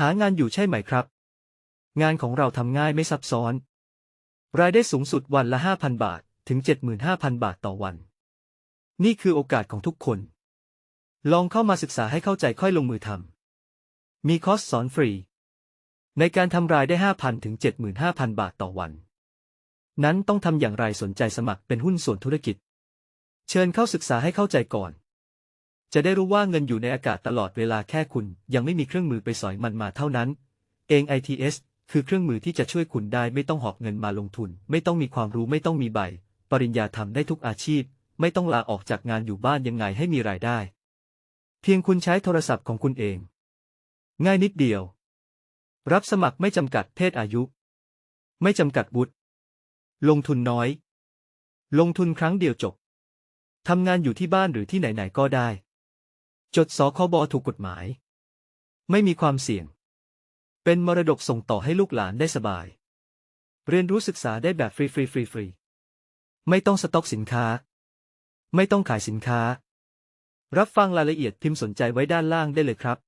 หางานอยู่ใช่ไหมครับ งานของเราทำง่ายไม่ซับซ้อน รายได้สูงสุดวันละ 5,000 บาท ถึง 75,000 บาทต่อวัน นี่คือโอกาสของทุกคน ลองเข้ามาศึกษาให้เข้าใจค่อยลงมือทำ มีคอร์สสอนฟรี ในการทำรายได้ 5,000 ถึง 75,000 บาทต่อวัน นั้นต้องทำอย่างไรสนใจสมัครเป็นหุ้นส่วนธุรกิจ เชิญเข้าศึกษาให้เข้าใจก่อน จะได้รู้ว่าเงินอยู่ในอากาศตลอดเวลาแค่คุณยังไม่มีเครื่องมือไปสอยมันมาเท่านั้น เอง ITS คือเครื่องมือที่จะช่วยคุณได้ไม่ต้องหอบเงินมาลงทุน ไม่ต้องมีความรู้ไม่ต้องมีใบ ปริญญาทำได้ทุกอาชีพ ไม่ต้องลาออกจากงานอยู่บ้านยังไงให้มีรายได้ เพียงคุณใช้โทรศัพท์ของคุณเอง ง่ายนิดเดียว รับสมัครไม่จำกัดเพศอายุ ไม่จำกัดวุฒิลงทุนน้อย ลงทุนครั้งเดียวจบทำงานอยู่ที่บ้านหรือที่ไหนๆก็ได้ จดสคบถูกกฎหมาย ไม่มีความเสี่ยง เป็นมรดกส่งต่อให้ลูกหลานได้สบาย เรียนรู้ศึกษาได้แบบฟรีฟรีฟรีฟรีไม่ต้องสต็อกสินค้า ไม่ต้องขายสินค้า รับฟังรายละเอียดพิมพ์สนใจไว้ด้านล่างได้เลยครับ